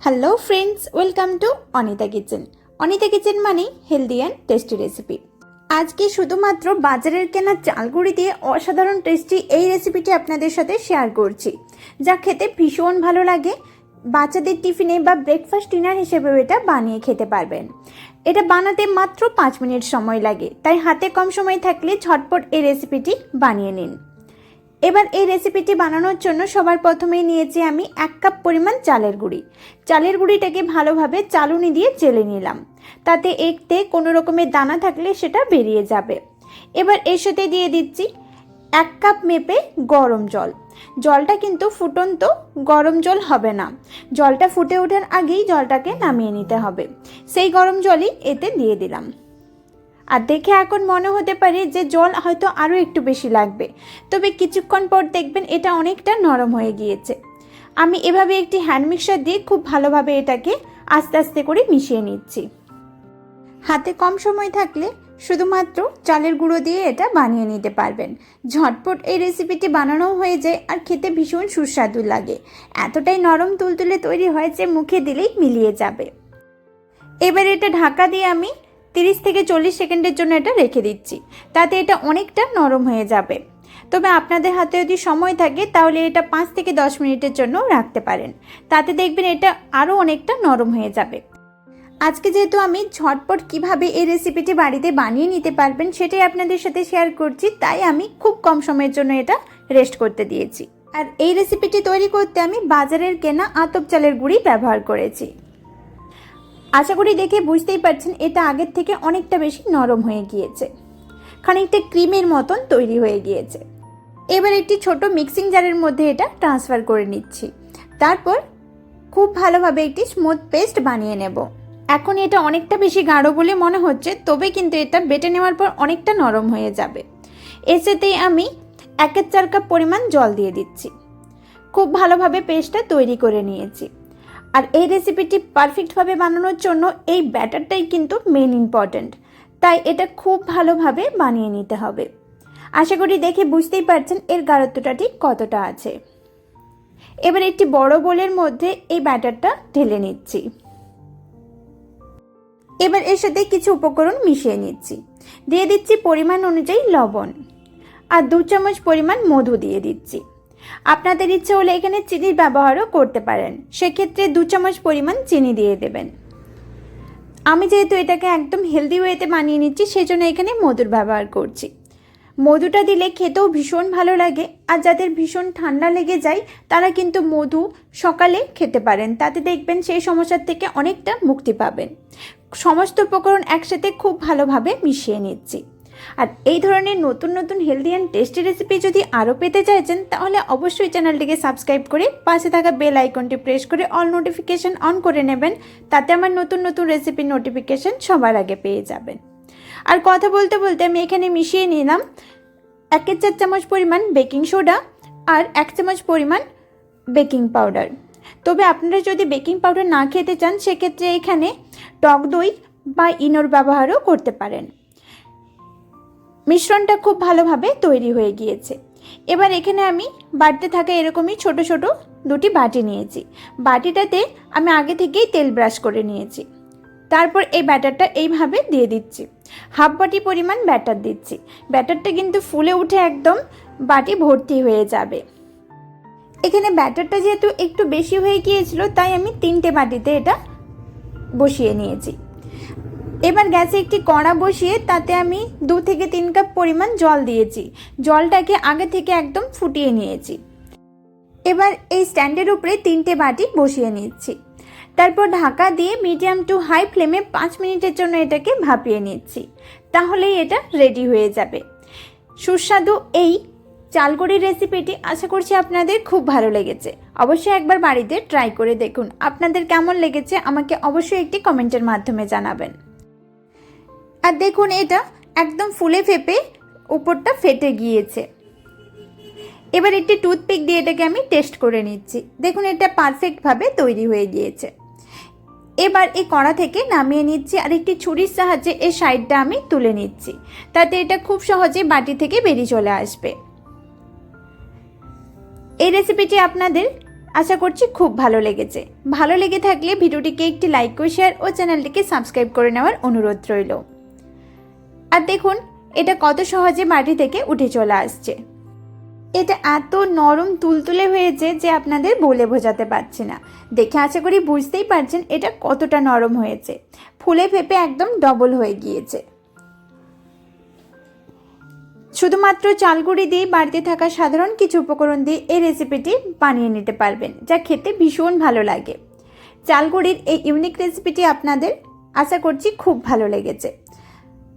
Hello friends welcome to Anita kitchen Anita kitchen মানেই healthy and tasty recipe আজকে শুধুমাত্র বাজারের কেনা চালগুড়ি দিয়ে অসাধারণ টেস্টি এই রেসিপিটি আপনাদের সাথে শেয়ার করছি। যা খেতে ভীষণ ভালো লাগে। বাচ্চাদের টিফিনে বা ব্রেকফাস্ট ডিনার হিসেবেও এটা বানিয়ে খেতে পারবেন। এটা বানাতে মাত্র পাঁচ মিনিট সময় লাগে। তাই হাতে কম সময় থাকলে ঝটপট এই রেসিপিটি বানিয়ে নিন। এবার এই রেসিপিটি বানানোর জন্য সবার প্রথমেই নিয়েছি আমি এক কাপ পরিমাণ চালের গুঁড়ি। চালের গুঁড়িটাকে ভালোভাবে চালুনি দিয়ে চেলে নিলাম। তাতে একতে কোনো রকমের দানা থাকলে সেটা বেরিয়ে যাবে। এবার এর সাথে দিয়ে দিচ্ছি এক কাপ মেপে গরম জল। জলটা কিন্তু ফুটন্ত গরম জল হবে না। জলটা ফুটে ওঠার আগেই জলটাকে নামিয়ে নিতে হবে। সেই গরম জলই এতে দিয়ে দিলাম। আর দেখে এখন মনে হতে পারে যে জল হয়তো আরও একটু বেশি লাগবে। তবে কিছুক্ষণ পর দেখবেন এটা অনেকটা নরম হয়ে গিয়েছে। আমি এভাবে একটি হ্যান্ড মিক্সার দিয়ে খুব ভালোভাবে এটাকে আস্তে আস্তে করে মিশিয়ে নিচ্ছি। হাতে কম সময় থাকলে শুধুমাত্র চালের গুঁড়ো দিয়ে এটা বানিয়ে নিতে পারবেন। ঝটপট এই রেসিপিটি বানানো হয়ে যায় আর খেতে ভীষণ সুস্বাদু লাগে। এতটাই নরম তুলতুলে তৈরি হয় যে মুখে দিলেই মিলিয়ে যাবে। এবার এটা ঢাকা দিয়ে আমি তিরিশ থেকে চল্লিশ সেকেন্ডের জন্য এটা রেখে দিচ্ছি। তাতে এটা অনেকটা নরম হয়ে যাবে। তবে আপনাদের হাতে যদি সময় থাকে, তাহলে এটা পাঁচ থেকে দশ মিনিটের জন্য রাখতে পারেন। তাতে দেখবেন এটা আরও অনেকটা নরম হয়ে যাবে। আজকে যেহেতু আমি ঝটপট কীভাবে এই রেসিপিটি বাড়িতে বানিয়ে নিতে পারবেন, সেটাই আপনাদের সাথে শেয়ার করছি। তাই আমি খুব কম সময়ের জন্য এটা রেস্ট করতে দিয়েছি। আর এই রেসিপিটি তৈরি করতে আমি বাজারের কেনা আতপ চালের গুঁড়ি ব্যবহার করেছি। আশা করি দেখে বুঝতেই পারছেন, এটা আগের থেকে অনেকটা বেশি নরম হয়ে গিয়েছে। খানিকটা ক্রিমের মতন তৈরি হয়ে গিয়েছে। এবার একটি ছোট মিক্সিং জারের মধ্যে এটা ট্রান্সফার করে নিচ্ছি। তারপর খুব ভালোভাবে একটি স্মুথ পেস্ট বানিয়ে নেব। এখন এটা অনেকটা বেশি গাঢ় বলে মনে হচ্ছে, তবে কিন্তু এটা বেটে নেওয়ার পর অনেকটা নরম হয়ে যাবে। এর সাথেই আমি একের চার কাপ পরিমাণ জল দিয়ে দিচ্ছি। খুব ভালোভাবে পেস্টটা তৈরি করে নিয়েছি। আর এই রেসিপিটি পারফেক্টভাবে বানানোর জন্য এই ব্যাটারটাই কিন্তু মেন ইম্পর্ট্যান্ট তাই এটা খুব ভালোভাবে বানিয়ে নিতে হবে। আশা করি দেখে বুঝতেই পারছেন এর গাঢ়ত্বটা ঠিক কতটা আছে। এবার একটি বড় বোলের মধ্যে এই ব্যাটারটা ঢেলে নিচ্ছি। এবার এর সাথে কিছু উপকরণ মিশিয়ে নিচ্ছি। দিয়ে দিচ্ছি পরিমাণ অনুযায়ী লবণ। আর দু চামচ পরিমাণ মধু দিয়ে দিচ্ছি। আপনাদের ইচ্ছে হলে এখানে চিনির ব্যবহারও করতে পারেন। সেক্ষেত্রে দু চামচ পরিমাণ চিনি দিয়ে দেবেন। আমি যেহেতু এটাকে একদম হেলদি ওয়েতে বানিয়ে নিচ্ছি, সেজন্য এখানে মধুর ব্যবহার করছি। মধুটা দিলে খেতেও ভীষণ ভালো লাগে, আর যাদের ভীষণ ঠান্ডা লেগে যায়, তারা কিন্তু মধু সকালে খেতে পারেন। তাতে দেখবেন সেই সমস্যার থেকে অনেকটা মুক্তি পাবেন। সমস্ত উপকরণ একসাথে খুব ভালোভাবে মিশিয়ে নিচ্ছি। আর এই ধরনের নতুন নতুন হেলদি অ্যান্ড টেস্টি রেসিপি যদি আরও পেতে চাইছেন, তাহলে অবশ্যই চ্যানেলটিকে সাবস্ক্রাইব করে পাশে থাকা বেল আইকনটি প্রেস করে অল নোটিফিকেশন অন করে নেবেন, তাতে আমার নতুন নতুন রেসিপির নোটিফিকেশন সবার আগে পেয়ে যাবেন। আর কথা বলতে বলতে আমি এখানে মিশিয়ে নিলাম একের চার চামচ পরিমাণ বেকিং সোডা আর এক চামচ পরিমাণ বেকিং পাউডার তবে আপনারা যদি বেকিং পাউডার না খেতে চান, সেক্ষেত্রে এখানে টক দই বা ইনোর ব্যবহারও করতে পারেন। মিশ্রণটা খুব ভালোভাবে তৈরি হয়ে গিয়েছে। এবার এখানে আমি বাড়তে থাকা এরকমই ছোট ছোট দুটি বাটি নিয়েছি। বাটিটাতে আমি আগে থেকেই তেল ব্রাশ করে নিয়েছি। তারপর এই ব্যাটারটা এইভাবে দিয়ে দিচ্ছি। হাফ বাটি পরিমাণ ব্যাটার দিচ্ছি। ব্যাটারটা কিন্তু ফুলে উঠে একদম বাটি ভর্তি হয়ে যাবে। এখানে ব্যাটারটা যেহেতু একটু বেশি হয়ে গিয়েছিল, তাই আমি তিনটে বাটিতে এটা বসিয়ে নিয়েছি। এবার গ্যাসে একটি কড়া বসিয়ে তাতে আমি দু থেকে তিন কাপ পরিমাণ জল দিয়েছি। জলটাকে আগে থেকে একদম ফুটিয়ে নিয়েছি। এবার এই স্ট্যান্ডের উপরে তিনটে বাটি বসিয়ে নিচ্ছি। তারপর ঢাকা দিয়ে মিডিয়াম টু হাই ফ্লেমে পাঁচ মিনিটের জন্য এটাকে ভাপিয়ে নিচ্ছি। তাহলেই এটা রেডি হয়ে যাবে। সুস্বাদু এই চালগুড়ির রেসিপিটি আশা করছি আপনাদের খুব ভালো লেগেছে। অবশ্যই একবার বাড়িতে ট্রাই করে দেখুন। আপনাদের কেমন লেগেছে আমাকে অবশ্যই একটি কমেন্টের মাধ্যমে জানাবেন। আর দেখুন এটা একদম ফুলে ফেপে উপরটা ফেটে গিয়েছে। এবার একটি টুথপিক দিয়ে এটাকে আমি টেস্ট করে নিচ্ছি। দেখুন এটা পারফেক্টভাবে তৈরি হয়ে গিয়েছে। এবার এই কড়া থেকে নামিয়ে নিচ্ছি আর একটি ছুরির সাহায্যে এই সাইডটা আমি তুলে নিচ্ছি। তাতে এটা খুব সহজে বাটি থেকে বেরিয়ে চলে আসবে। এই রেসিপিটি আপনাদের আশা করছি খুব ভালো লেগেছে। ভালো লেগে থাকলে ভিডিওটিকে একটি লাইক ও শেয়ার ও চ্যানেলটিকে সাবস্ক্রাইব করে নেওয়ার অনুরোধ রইল। আর দেখুন, এটা কত সহজে মাটি থেকে উঠে চলে আসছে। এটা এত নরম তুলতুলে হয়েছে যে আপনাদের বলে বোঝাতে পারছি না। দেখে আশা করি বুঝতেই পারছেন এটা কতটা নরম হয়েছে। ফুলে ফেপে একদম ডবল হয়ে গিয়েছে। শুধুমাত্র চালগুড়ি দিয়ে বাড়িতে থাকা সাধারণ কিছু উপকরণ দিয়ে এই রেসিপিটি বানিয়ে নিতে পারবেন, যা খেতে ভীষণ ভালো লাগে। চালগুড়ির এই ইউনিক রেসিপিটি আপনাদের আশা করছি খুব ভালো লেগেছে।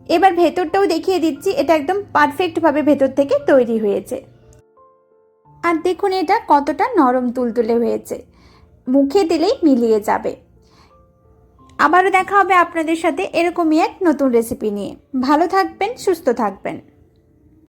এবার ভেতরটাও দেখিয়ে দিচ্ছি, এটা একদম পারফেক্টভাবে ভেতর থেকে তৈরি হয়েছে। আর দেখুন এটা কতটা নরম তুলতুলে হয়েছে। মুখে দিলেই মিলিয়ে যাবে। আবারও দেখা হবে আপনাদের সাথে এরকমই এক নতুন রেসিপি নিয়ে। ভালো থাকবেন, সুস্থ থাকবেন।